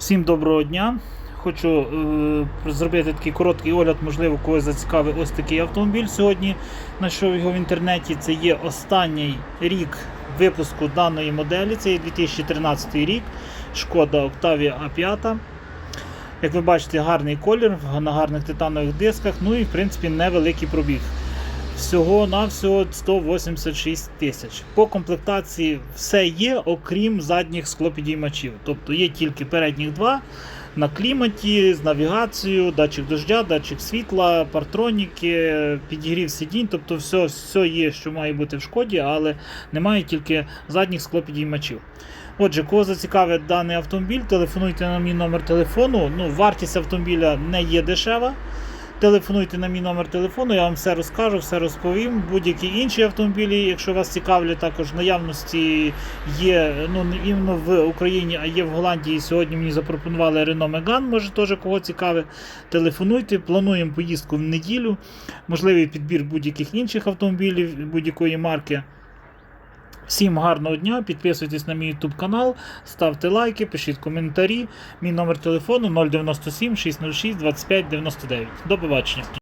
Всім доброго дня. Хочу е, зробити такий короткий огляд, можливо, когось зацікавив ось такий автомобіль. Сьогодні знайшов його в інтернеті. Це є останній рік випуску даної моделі. Це є 2013 рік. Шкода Octavia A5. Як ви бачите, гарний колір на гарних титанових дисках. Ну і в принципі невеликий пробіг. Всього навсього 186 тисяч. По комплектації все є, окрім задніх склопідіймачів. Тобто є тільки передніх два на кліматі, з навігацією, датчик дождя, датчик світла, партроніки, підігрів сидінь. Тобто все, все є, що має бути в шкоді, але немає тільки задніх склопідіймачів. Отже, кого зацікавить даний автомобіль, телефонуйте на мій номер телефону. Ну, вартість автомобіля не є дешева. Телефонуйте на мій номер телефону, я вам все розкажу, все розповім. Будь-які інші автомобілі, якщо вас цікавлять, також наявності є ну не іменно в Україні, а є в Голландії. Сьогодні мені запропонували Renault Megane, може теж кого цікавить. Телефонуйте, плануємо поїздку в неділю, можливий підбір будь-яких інших автомобілів будь-якої марки. Всім гарного дня, підписуйтесь на мій YouTube канал, ставте лайки, пишіть коментарі. Мій номер телефону 097 606 25 99. До побачення.